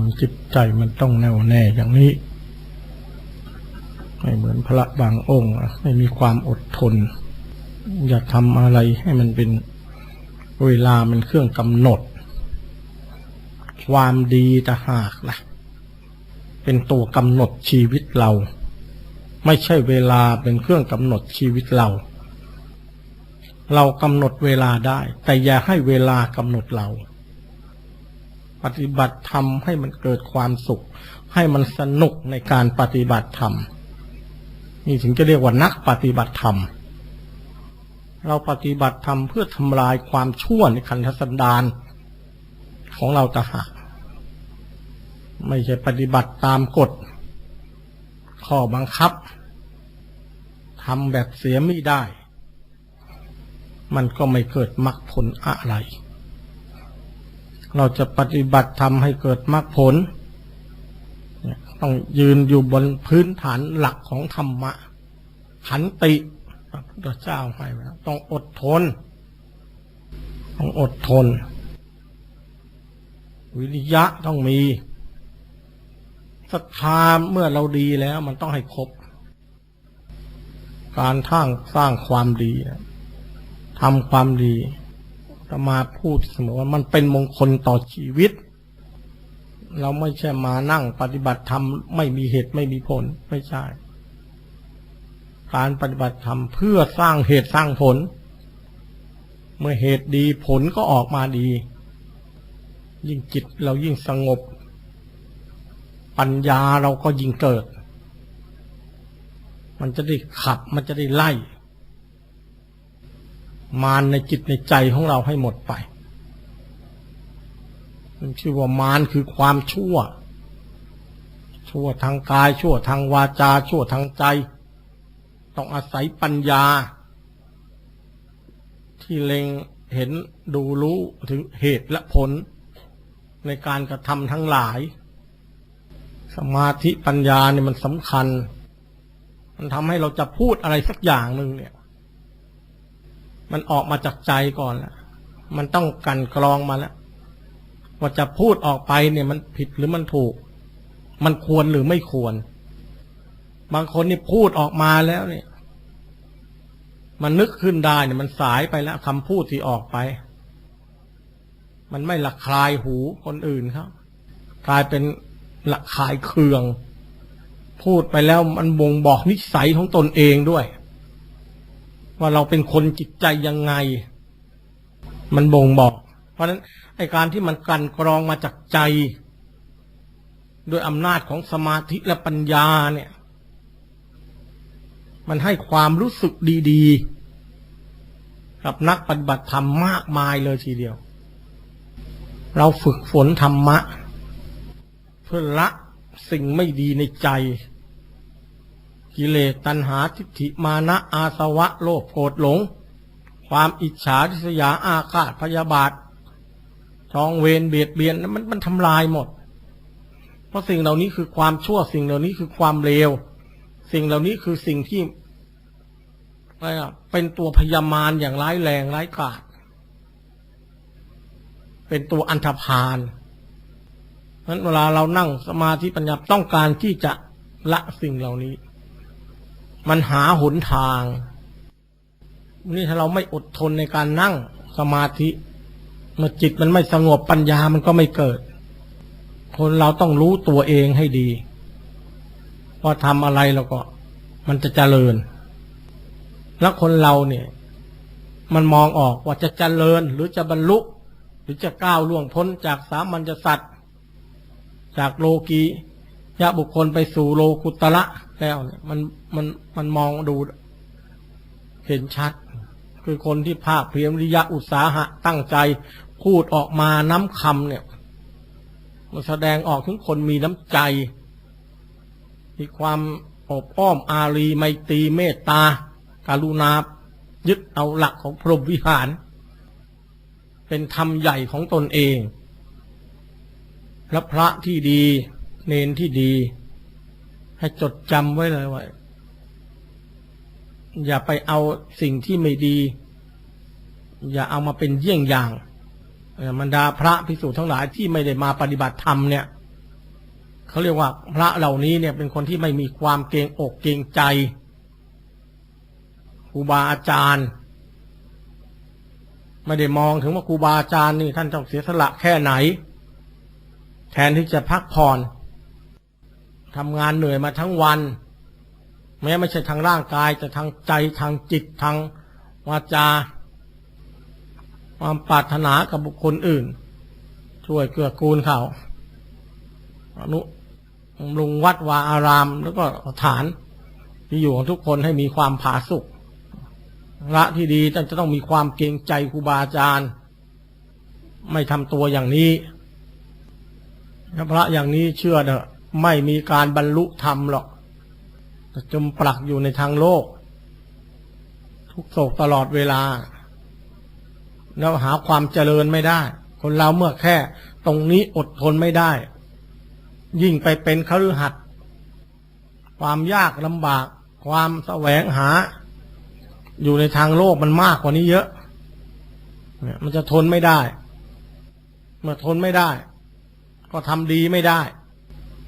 ำจิตใจมันต้องแน่วแน่อย่างนี้ ไม่เหมือนพระบางองค์ ไม่มีความอดทน อย่าทำอะไรให้มันเป็นเวลามันเครื่องกำหนด ความดีต่หากนะเป็นตัวกำหนดชีวิตเรา ไม่ใช่เวลาเป็นเครื่องกำหนดชีวิตเรา เรากำหนดเวลาได้ แต่อย่าให้เวลากำหนดเรา ปฏิบัติธรรมให้มันเกิดความสุข ให้มันสนุกในการปฏิบัติธรรมนี่ถึงจะเรียกว่านักปฏิบัติธรรม เราปฏิบัติธรรมเพื่อทำลายความชั่วในขันธสันดานของเราตางหากไม่ใช่ปฏิบัติตามกฎ ข้อบังคับทำแบบเสียไม่ได้ มันก็ไม่เกิดมรรคผลอะไร เราจะปฏิบัติทำให้เกิดมรรคผล ต้องยืนอยู่บนพื้นฐานหลักของธรรมะขันติพระพุทธเจ้าให้ไว้ต้องอดทน ต้องอดทน วิริยะต้องมีศรัทธาเมื่อเราดีแล้วมันต้องให้ครบ การท่างสร้างความดีทำความดี ตมาพูดเสมอว่ามันเป็นมงคลต่อชีวิต เราไม่ใช่มานั่งปฏิบัติธรรมไม่มีเหตุไม่มีผลไม่ใช่ การปฏิบัติธรรมเพื่อสร้างเหตุสร้างผล เมื่อเหตุดีผลก็ออกมาดี ยิ่งจิตเรายิ่งสงบ ปัญญาเราก็ยิ่งเกิด มันจะได้ขับมันจะได้ไล่ มารในจิตในใจของเราให้หมดไปมันชื่อว่ามารคือความชั่ว ชั่วทางกาย ชั่วทางวาจา ชั่วทางใจ ต้องอาศัยปัญญา ที่เล็งเห็นดูรู้ถึงเหตุและผล ในการกระทำทั้งหลาย สมาธิปัญญาเนี่ยมันสำคัญ มันทำให้เราจะพูดอะไรสักอย่างหนึ่งเนี่ย มันออกมาจากใจก่อนแล้วมันต้องกันกรองมาแล้วว่าจะพูดออกไปเนี่ยมันผิดหรือมันถูก มันควรหรือไม่ควร บางคนนี่พูดออกมาแล้วเนี่ย มันนึกขึ้นได้เนี่ยมันสายไปแล้วคำพูดที่ออกไป มันไม่ละคลายหูคนอื่นครับกลายเป็นละคายเคือง พูดไปแล้วมันบ่งบอกนิสัยของตนเองด้วย ว่าเราเป็นคนจิตใจยังไง มันบ่งบอก เพราะฉะนั้นไอการที่มันกันกรองมาจากใจด้วยอำนาจของสมาธิและปัญญาเนี่ย มันให้ความรู้สึกดีๆ กับนักปฏิบัติธรรมมากมายเลยทีเดียว เราฝึกฝนธรรมะ เพื่อละสิ่งไม่ดีในใจ กิเลสตัณหาทิฏฐิมานะอาสวะโลภโกรธหลง ความอิจฉาทิษยาอาฆาตพยาบาทจองเวรเบียดเบียนมันมันทำลายหมด เพราะสิ่งเหล่านี้คือความชั่วสิ่งเหล่านี้คือความเลวสิ่งเหล่านี้คือสิ่งที่อะไรอะเป็นตัวพยามารอย่างร้ายแรงร้ายกาจเป็นตัวอันธพาลนั้นเวลาเรานั่งสมาธิปัญญาต้องการที่จะละสิ่งเหล่านี้ มันหาหนทาง นี่ถ้าเราไม่อดทนในการนั่งสมาธิเมื่อจิตมันไม่สงบปัญญามันก็ไม่เกิด คนเราต้องรู้ตัวเองให้ดีว่าทำอะไรแล้วก็ มันจะเจริญ แล้วคนเราเนี่ย มันมองออกว่าจะเจริญหรือจะบรรลุ หรือจะก้าวล่วงพ้นจากสามัญญสัตว์ จากโลกี ยะบุคคลไปสู่โลกุตระแล้วเนี่ยมันมันมันมองดูเห็นชัด คือคนที่ภาคเพียรวิริยะอุตสาหะตั้งใจพูดออกมาน้ำคำเนี่ย มันแสดงออกถึงคนมีน้ำใจ มีความอบอ้อมอารีไมตรีเมตตาการุณายึดเอาหลักของพรหมวิหาร เป็นธรรมใหญ่ของตนเองและพระที่ดี เนนที่ดี ให้จดจำไว้เลยว่าอย่าไปเอาสิ่งที่ไม่ดี อย่าเอามาเป็นเยี่ยงอย่างบรรดาพระภิกษุทั้งหลายที่ไม่ได้มาปฏิบัติธรรมเนี่ยเขาเรียกว่าพระเหล่านี้เนี่ยเป็นคนที่ไม่มีความเกรงอกเกรงใจครูบาอาจารย์ ไม่ได้มองถึงว่าครูบาอาจารย์นี่ท่านต้องเสียสละแค่ไหน แทนที่จะพักผ่อน ทำงานเหนื่อยมาทั้งวัน แม้ไม่ใช่ทางร่างกาย แต่ทางใจทางจิตทางวาจา ความปรารถนากับบุคคลอื่น ช่วยเกื้อกูลเขาอนุบำรุงวัดวาอาราม แล้วก็ฐานที่อยู่ของทุกคนให้มีความผาสุกพระที่ดีท่านจะต้องมีความเกรงใจครูบาอาจารย์ ไม่ทำตัวอย่างนี้ถ้าพระอย่างนี้เชื่อเถอะ ไม่มีการบรรลุธรรมหรอกจะจมปลักอยู่ในทางโลก ทุกโศกตลอดเวลา แล้วหาความเจริญไม่ได้ คนเราเมื่อแค่ ตรงนี้อดทนไม่ได้ ยิ่งไปเป็นคฤหัสถ์ความยากลำบาก ความแสวงหา อยู่ในทางโลกมันมากกว่านี้เยอะมันจะทนไม่ได้ เมื่อทนไม่ได้ ก็ทำดีไม่ได้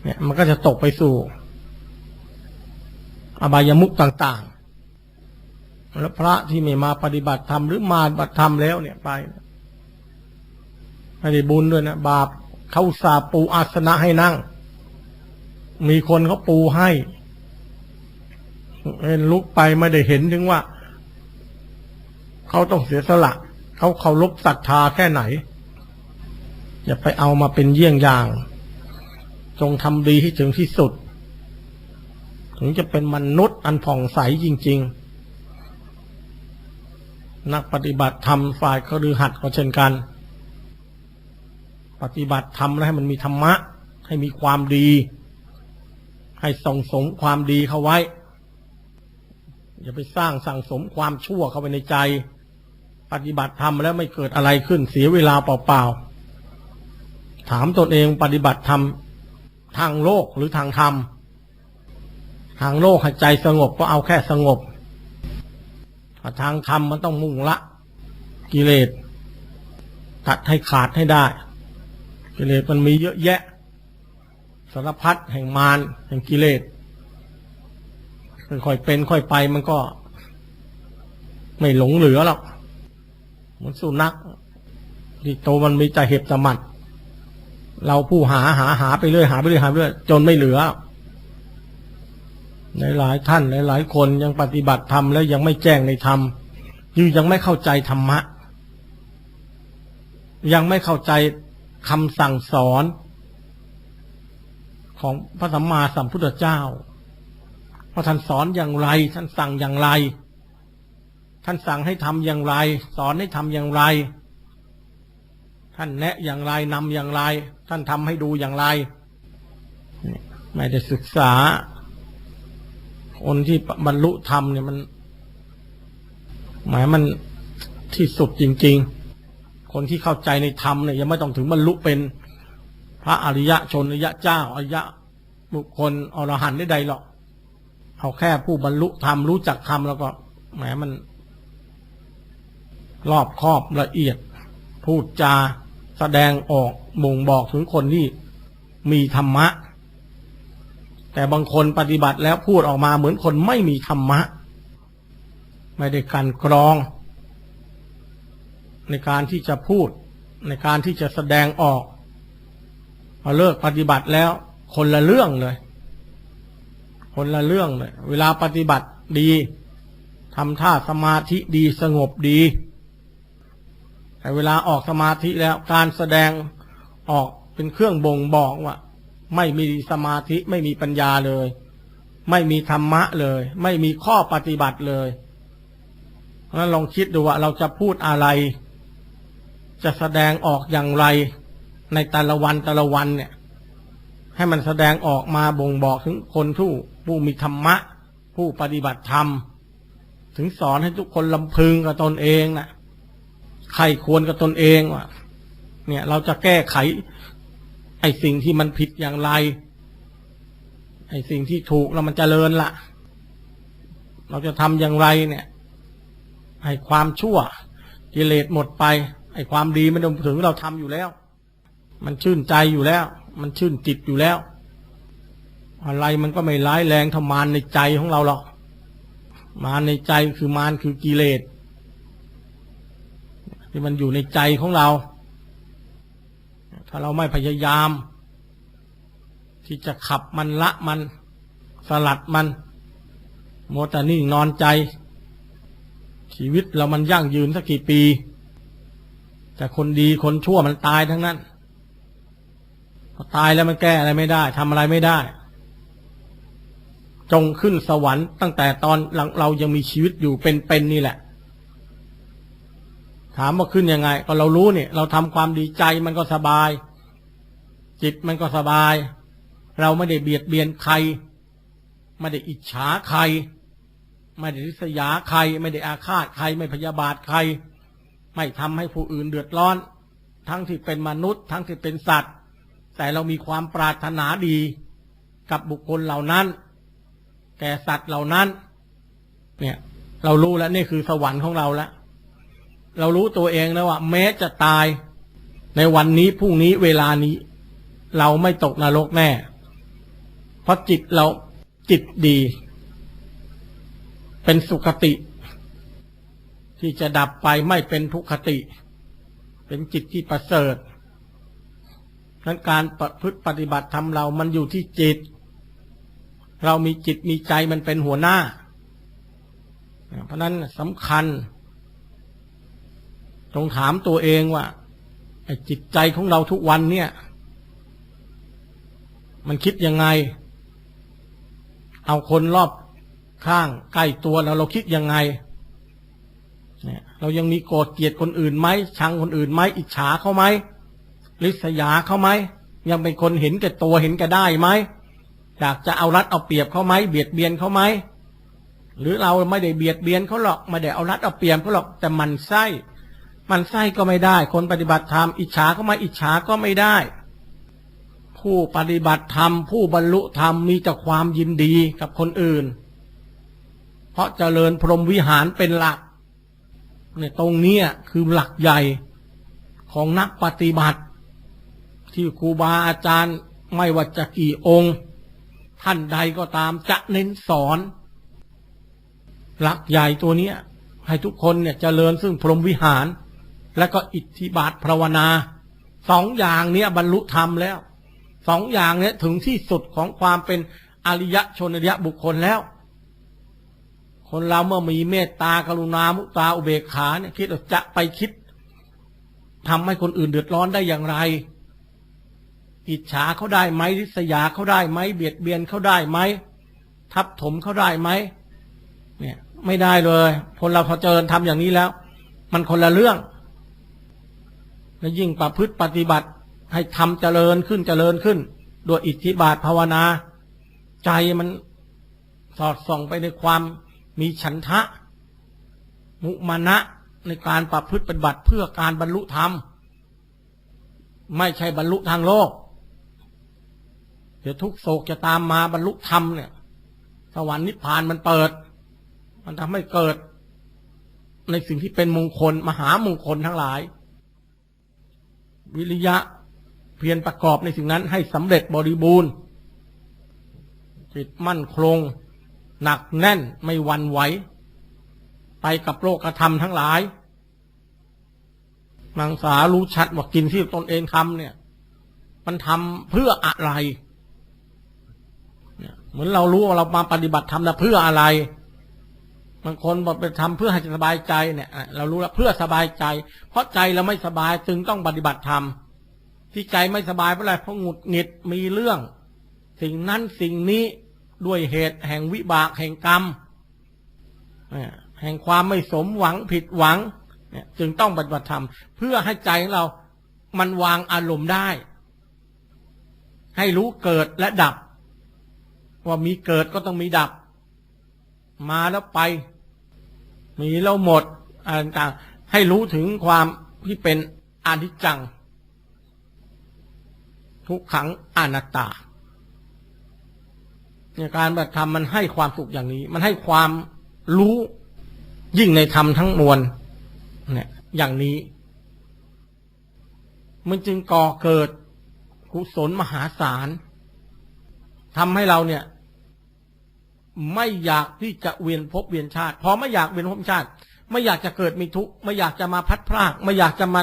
เนี่ย มันก็จะตกไปสู่ อบายมุกต่างๆ แล้วพระที่ไม่มาปฏิบัติธรรมหรือมาปฏิบัติธรรมแล้วเนี่ยไปไม่ได้บุญด้วยนะบาปเขาสาปูอาสนะให้นั่ง มีคนเขาปูให้เห็นลุกไปไม่ได้เห็นถึงว่า เขาต้องเสียสละเขาเคารพศรัทธาแค่ไหน อย่าไปเอามาเป็นเยี่ยงอย่าง จงทำดีให้ถึงที่สุด ถึงจะเป็นมนุษย์อันผ่องใสจริง ๆ นักปฏิบัติธรรมฝ่ายคฤหัสถ์ก็เช่นกัน ปฏิบัติธรรมแล้วให้มันมีธรรมะ ให้มีความดี ให้ส่งสมความดีเข้าไว้ อย่าไปสร้างสั่งสมความชั่วเข้าไปในใจ ปฏิบัติธรรมแล้วไม่เกิดอะไรขึ้นเสียเวลาเปล่าๆถามตนเองปฏิบัติธรรม ทางโลกหรือทางธรรม ทางโลกให้ใจสงบก็เอาแค่สงบทางธรรมมันต้องมุ่งละ กิเลสตัดให้ขาดให้ได้ กิเลสมันมีเยอะแยะสารพัดแห่งมารแห่งกิเลสค่อยๆเป็นค่อยไปมันก็ ไม่หลงเหลือหรอกเหมือนสุนัขที่โตมันมีแต่เห็บตะมัด เราผู้หาหาหาไปเรื่อยหาไปเรื่อยหาไปเรื่อยจนไม่เหลือในหลายท่านในหลายคนยังปฏิบัติธรรมแล้วยังไม่แจ้งในธรรมยังยังไม่เข้าใจธรรมะ ยังไม่เข้าใจคำสั่งสอน ของพระสัมมาสัมพุทธเจ้าว่าท่านสอนอย่างไร ท่านสั่งอย่างไร ท่านสั่งให้ทำอย่างไร สอนให้ทำอย่างไร ท่านแนะอย่างไรนำอย่างไร ท่านทำให้ดูอย่างไร ไม่ได้ศึกษา คนที่บรรลุธรรมเนี่ยมัน หมายมันที่สุดจริง ๆ คนที่เข้าใจในธรรมเนี่ยยังไม่ต้องถึงบรรลุเป็นพระอริยะชนอริยะเจ้าอริยะบุคคลอรหันต์ได้ใดหรอกเอาแค่ผู้บรรลุธรรมรู้จักธรรมแล้วก็แหมมัน รอบครอบละเอียด พูดจา แสดงออกบ่งบอกถึงคนที่มีธรรมะ แต่บางคนปฏิบัติแล้วพูดออกมาเหมือนคนไม่มีธรรมะ ไม่ได้กันกรอง ในการที่จะพูด ในการที่จะแสดงออกพอเลิกปฏิบัติแล้วคนละเรื่องเลย คนละเรื่องเลย เวลาปฏิบัติดีทำท่าสมาธิดีสงบดี แต่เวลาออกสมาธิแล้วการแสดงออกเป็นเครื่องบ่งบอกว่า ไม่มีสมาธิไม่มีปัญญาเลย ไม่มีธรรมะเลย ไม่มีข้อปฏิบัติเลยเพราะนั้นลองคิดดูว่าเราจะพูดอะไร จะแสดงออกอย่างไร ในแต่ละวันแต่ละวันเนี่ย ให้มันแสดงออกมาบ่งบอกถึงคนผู้ผู้มีธรรมะ ผู้ปฏิบัติธรรม ถึงสอนให้ทุกคนลำพึงกับตนเองนะ่ะ ใครควรกับตนเองว่าเนี่ย เราจะแก้ไข ไอ้สิ่งที่มันผิดอย่างไร ไอ้สิ่งที่ถูกแล้วมันจเจริญละเราจะทำอย่างไรเนี่ยให้ความชั่วกิเลสหมดไป ไอ้ความดีมันถึงเราทำอยู่แล้ว มันชื่นใจอยู่แล้ว มันชื่นจิตอยู่แล้ว อะไรมันก็ไม่ร้ายแรงท่ามารในใจของเราหรอกมารในใจคือมารคือกิเลส ที่มันอยู่ในใจของเรา ถ้าเราไม่พยายาม ที่จะขับมันละมัน สลัดมันโมแต่นิ่งนอนใจ ชีวิตเรามันยั่งยืนสักกี่ปี แต่คนดีคนชั่วมันตายทั้งนั้นพอตายแล้วมันแก้อะไรไม่ได้ทำอะไรไม่ได้ จงขึ้นสวรรค์ตั้งแต่ตอนหลังเรายังมีชีวิตอยู่เป็นๆนี่แหละ ถามว่าขึ้นยังไง ก็เรารู้เนี่ย เราทำความดีใจมันก็สบาย จิตมันก็สบาย เราไม่ได้เบียดเบียนใคร ไม่ได้อิจฉาใคร ไม่ได้ริษยาใคร ไม่ได้อาฆาตใคร ไม่พยาบาทใคร ไม่ทำให้ผู้อื่นเดือดร้อน ทั้งที่เป็นมนุษย์ ทั้งที่เป็นสัตว์ แต่เรามีความปรารถนาดีกับบุคคลเหล่านั้น แก่สัตว์เหล่านั้น เนี่ย เรารู้แล้วนี่คือสวรรค์ของเราแล้ว เรารู้ตัวเองแล้วว่า แม้จะตายในวันนี้พรุ่งนี้เวลานี้ เราไม่ตกนรกแน่ เพราะจิตเราจิตดี เป็นสุขติ ที่จะดับไปไม่เป็นทุกขติ เป็นจิตที่ประเสริฐนั้นการประพฤติปฏิบัติธรรมเรามันอยู่ที่จิต เรามีจิตมีใจมันเป็นหัวหน้า เพราะนั้นสำคัญ ต้องถามตัวเองว่าไอ้จิตใจของเราทุกวันเนี่ย มันคิดยังไง เอาคนรอบข้างใกล้ตัวเราเราคิดยังไงเนี่ยเรายังมีโกรธเกลียดคนอื่นไหมชังคนอื่นไหมอิจฉาเขาไหมริษยาเขาไหมยังเป็นคนเห็นแก่ตัวเห็นแก่ได้ไหมอยากจะเอารัดเอาเปรียบเขาไหมเบียดเบียนเขาไหมหรือเราไม่ได้เบียดเบียนเขาหรอกไม่ได้เอารัดเอาเปรียบเขาหรอกแต่มันไส้ มันไส้ก็ไม่ได้ คนปฏิบัติธรรมอิจฉาก็ไม่อิจฉาก็ไม่ได้ ผู้ปฏิบัติธรรม ผู้บรรลุธรรมมีแต่ความยินดีกับคนอื่น เพราะเจริญพรหมวิหารเป็นหลักเนี่ยตรงเนี้ยคือหลักใหญ่ของนักปฏิบัติ ที่ครูบาอาจารย์ไม่ว่าจะกี่องค์ ท่านใดก็ตามจะเน้นสอน หลักใหญ่ตัวเนี้ยให้ทุกคนเนี่ยเจริญซึ่งพรหมวิหาร และก็อิทธิบาทภาวนาสองอย่างเนี้ยบรรลุธรรมแล้วสองอย่างเนี้ยถึงที่สุดของความเป็นอริยชนอริยบุคคลแล้ว คนเราเมื่อมีเมตตากรุณามุตาอุเบกขาเนี่ยคิดจะไปคิดทำให้คนอื่นเดือดร้อนได้อย่างไร อิจฉาเขาได้ไหมริษยาเขาได้ไหมเบียดเบียนเขาได้ไหมทับถมเขาได้ไหมเนี่ย ไม่ได้เลย คนเราพอเจริญทำอย่างนี้แล้ว มันคนละเรื่อง และยิ่งประพฤติปฏิบัติให้ทำเจริญขึ้นเจริญขึ้นโดยอิทธิบาทภาวนา ใจมันสอดส่องไปในความมีฉันทะ มุมานะในการประพฤติปฏิบัติเพื่อการบรรลุธรรม ไม่ใช่บรรลุทางโลก เดี๋ยวทุกโศกจะตามมาบรรลุธรรมเนี่ย สวรรค์นิพพานมันเปิด มันทำให้เกิด ในสิ่งที่เป็นมงคล มหามงคลทั้งหลาย วิริยะเพียรประกอบในสิ่งนั้นให้สำเร็จบริบูรณ์จิตมั่นคง หนักแน่นไม่วันไหว ไปกับโลกธรรมทั้งหลายนางสารู้ชัดว่ากินที่ตนเองทำเนี่ย มันทำเพื่ออะไรเนี่ยเหมือนเรารู้ว่าเรามาปฏิบัติธรรมนะเพื่ออะไร บางคนบอกไปทำเพื่อให้สบายใจเนี่ยเรารู้แล้วเพื่อสบายใจ เพราะใจเราไม่สบายจึงต้องปฏิบัติธรรมที่ใจไม่สบายเพราะอะไรเพราะหงุดหงิดมีเรื่อง สิ่งนั้นสิ่งนี้ด้วยเหตุแห่งวิบากแห่งกรรมแห่งความไม่สมหวังผิดหวังเนี่ยจึงต้องปฏิบัติธรรมเพื่อให้ใจของเรา มันวางอารมณ์ได้ ให้รู้เกิดและดับ ว่ามีเกิดก็ต้องมีดับ มาแล้วไป มีแล้วหมดอะไรต่างให้รู้ถึงความที่เป็นอนิจจัง ทุกขังอนัตตาเนี่ยการปฏิบัติธรรมมันให้ความสุขอย่างนี้ มันให้ความรู้ยิ่งในธรรมทั้งมวลเนี่ยอย่างนี้ มันจึงก่อเกิดกุศลมหาศาลทำให้เราเนี่ย ไม่อยากที่จะเวียนภพเวียนชาติ พอไม่อยากเวียนภพเวียนชาติ ไม่อยากจะเกิดมีทุกข์ไม่อยากจะมาพัดพราก ไม่อยากจะมา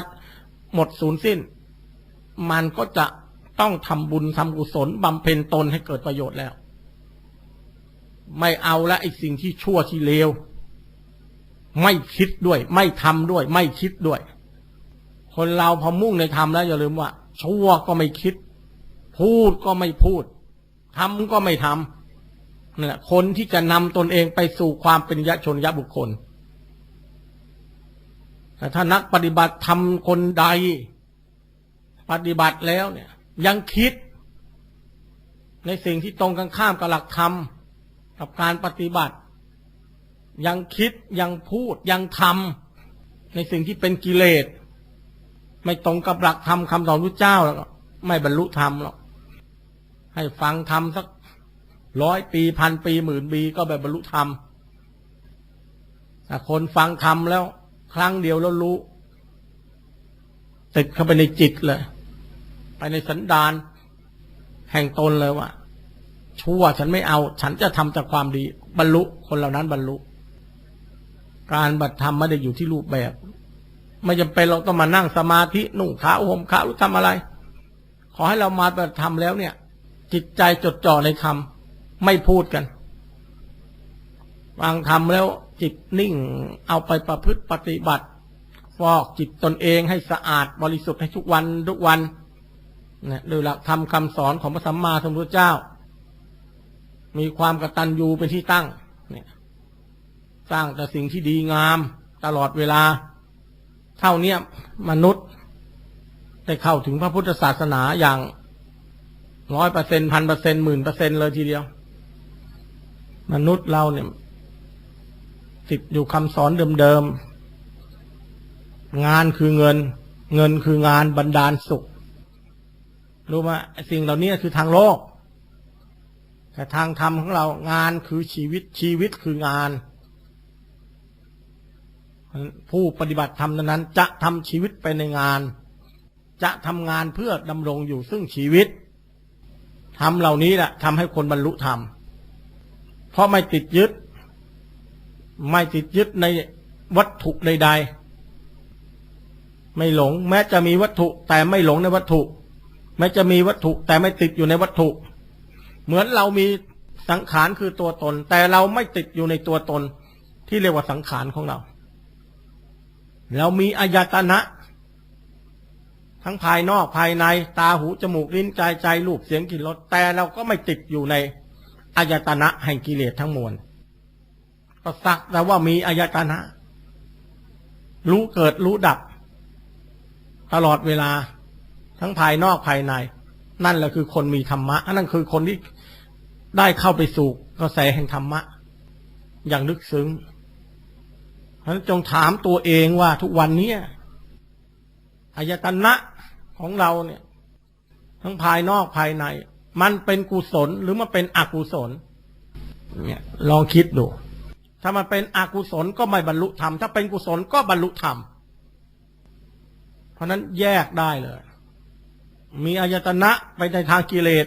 หมดสูญสิ้น มันก็จะต้องทำบุญทำกุศลบำเพ็ญตนให้เกิดประโยชน์แล้ว ไม่เอาละไอ้สิ่งที่ชั่วที่เลวไม่คิดด้วย ไม่ทำด้วย ไม่คิดด้วย คนเราพอมุ่งในธรรมแล้วอย่าลืมว่าชั่วก็ไม่คิด พูดก็ไม่พูดทำก็ไม่ทำ นี่นแหละคนที่จะนำตนเองไปสู่ความเป็นยะชนยะบุคคลแต่ถ้านักปฏิบัติทำคนใด ปฏิบัติแล้วเนี่ย ยังคิด ในสิ่งที่ตรงกันข้ามกับหลักธรรมกับการปฏิบัติ ยังคิดยังพูดยังทำในสิ่งที่เป็นกิเลส ไม่ตรงกับหลักธรรมคำสอนพระเจ้าแล้วไม่บรรลุธรรมหรอกให้ฟังธรรมสัก ร้อยปีพันปีหมื่นปีก็แบบบรรลุธรรมคนฟังธรรมแล้ว ครั้งเดียวแล้วรู้ ติดเข้าไปในจิตเลย ไปในสันดานแห่งตนเลยว่าชั่วฉันไม่เอา ฉันจะทำจากความดี บรรลุคนเหล่านั้นบรรลุ การบัตรธรรมไม่ได้อยู่ที่รูปแบบ ไม่จำเป็นเราต้องมานั่งสมาธินุ่งขาวห่มขาวหรือทำอะไร ขอให้เรามาบัติธรรมแล้วเนี่ย จิตใจจดจ่อในธรรม ไม่พูดกันวางธรรมแล้วจิตนิ่งเอาไปประพฤติปฏิบัติ ฟอกจิตตนเองให้สะอาดบริสุทธิ์ให้ทุกวันทุกวันนี่ยโดยหลักธรรมคำสอนของพระสัมมาสัมพุทธเจ้า มีความกตัญญูเป็นที่ตั้งเนี่ยสร้างแต่สิ่งที่ดีงามตลอดเวลา เท่าเนี้ยมนุษย์ได้เข้าถึงพระพุทธศาสนาอย่างร้อยเปอร์เซ็นพันเปอร์เซ็นหมื่นเปอร์เซ็นเลยทีเดียว มนุษย์เราเนี่ย ติดอยู่คำสอนเดิมๆ งานคือเงิน เงินคืองานบันดาลสุข รู้ไหมสิ่งเหล่านี้คือทางโลก แต่ทางธรรมของเรางานคือชีวิตชีวิตคืองาน ผู้ปฏิบัติธรรมนั้น จะทำชีวิตไปในงาน จะทำงานเพื่อดำรงอยู่ซึ่งชีวิตทำเหล่านี้แหละทำให้คนบรรลุธรรม เพราะไม่ติดยึด ไม่ติดยึดในวัตถุใด ๆ ไม่หลง แม้จะมีวัตถุแต่ไม่หลงในวัตถุ แม้จะมีวัตถุแต่ไม่ติดอยู่ในวัตถุ เหมือนเรามีสังขารคือตัวตน แต่เราไม่ติดอยู่ในตัวตน ที่เรียกว่าสังขารของเรา เรามีอายตนะทั้งภายนอกภายในตาหูจมูกลิ้นกายใจรูปเสียงกลิ่นรสแต่เราก็ไม่ติดอยู่ใน อายตนะแห่งกิเลสทั้งมวลก็สักแต่ว่ามีอายตนะ รู้เกิดรู้ดับ ตลอดเวลาทั้งภายนอกภายใน นั่นแหละคือคนมีธรรมะนั่นคือคนที่ได้เข้าไปสู่กระแสแห่งธรรมะ อย่างลึกซึ้งฉะนั้นจงถามตัวเองว่าทุกวันนี้อายตนะของเราเนี่ย ทั้งภายนอกภายใน มันเป็นกุศลหรือมันเป็นอกุศล เนี่ยลองคิดดู ถ้ามันเป็นอกุศลก็ไม่บรรลุธรรม ถ้าเป็นกุศลก็บรรลุธรรม เพราะนั้นแยกได้เลย มีอายตนะไปในทางกิเลส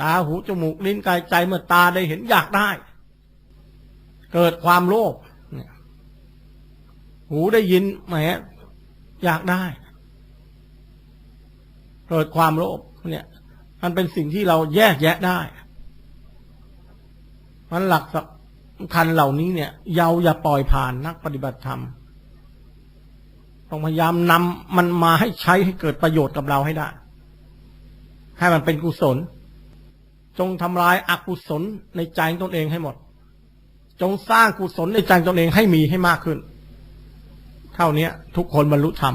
ตาหูจมูกลิ้นกายใจเมื่อตาได้เห็นอยากได้ เกิดความโลภหูได้ยินแหมอยากได้ เกิดความโลภ เนี่ย มันเป็นสิ่งที่เราแยกแยะได้มันหลักสำคัญเหล่านี้เนี่ยเยาอย่าปล่อยผ่านนักปฏิบัติธรรมต้องพยายามนำมันมาให้ใช้ให้เกิดประโยชน์กับเราให้ได้ ให้มันเป็นกุศล จงทำลายอกุศลในใจตนเองให้หมด จงสร้างกุศลในใจตนเองให้มีให้มากขึ้น เท่านี้ทุกคนบรรลุธรรม